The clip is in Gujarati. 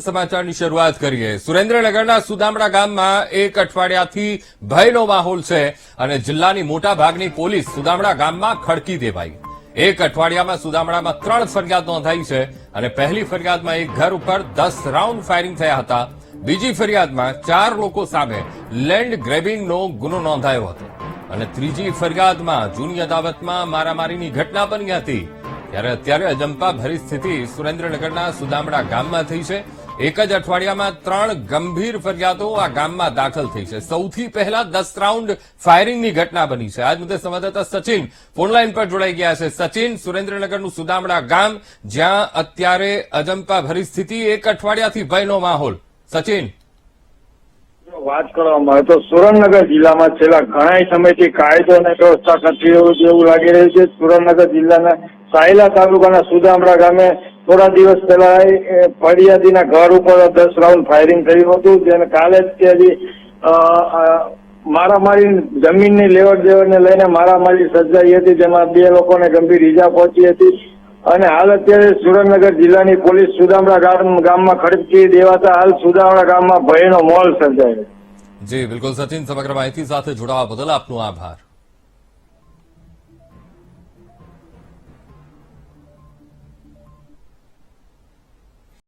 સમાચારની શરૂઆત કરીએ. સુરેન્દ્રનગરના સુદામડા ગામમાં એક અઠવાડિયાથી ભયનો માહોલ છે અને જિલ્લાની મોટા પોલીસ સુદામડા ગામમાં ખડકી દેવાઈ. એક અઠવાડિયામાં સુદામડામાં ત્રણ ફરિયાદ નોંધાઈ છે અને પહેલી ફરિયાદમાં એક ઘર ઉપર દસ રાઉન્ડ ફાયરિંગ થયા હતા. બીજી ફરિયાદમાં ચાર લોકો સામે લેન્ડ ગ્રેબિંગનો ગુનો નોંધાયો હતો. અને ત્રીજી ફરિયાદમાં જૂની અદાવતમાં મારામારીની ઘટના બની હતી. ત્યારે અત્યારે અજંપા ભરી સ્થિતિ સુરેન્દ્રનગરના સુદામડા ગામમાં થઈ છે એક જ અઠવાડિયામાં ત્રણ ગંભીર ફરિયાદો આ ગામમાં દાખલ થઈ છે. સૌથી પહેલા દસ રાઉન્ડ ફાયરિંગની ઘટના બની છે. આજ મુદ્દે સંવાદદાતા સચિન ફોનલાઈન પર જોડાઈ ગયા છે. સચિન, સુરેન્દ્રનગરનું સુદામડા ગામ, જ્યાં અત્યારે અજંપા ભરી સ્થિતિ, એક અઠવાડિયાથી ભયનો માહોલ. સચિન. વાત કરવામાં આવે તો સુરેન્દ્રનગર જિલ્લામાં છેલ્લા ઘણા સમયથી કાયદો અને વ્યવસ્થા નથી એવું લાગી રહ્યું છે. સુરેન્દ્રનગર જિલ્લાના સાયલા તાલુકાના સુદામડા ગામે થોડા દિવસ પહેલા ફરિયાદીના ઘર ઉપર દસ રાઉન્ડ ફાયરિંગ થયું હતું જેને કાલે જ અ, મારામારી જમીનની લેવડ દેવડને લઈને મારામારી સર્જાઈ હતી જેમાં બે લોકોને ગંભીર ઈજા પહોંચી હતી. અને હાલ અત્યારે સુરેન્દ્રનગર જિલ્લાની પોલીસ સુદામડા ગામ ગામમાં ખડકી દેવાતા હાલ સુદામડા ગામમાં ભયનો મોલ સર્જાયો જી બિલકુલ સચિન સમગ્ર માહિતી સાથે જોડાવા બદલ આપનો આભાર.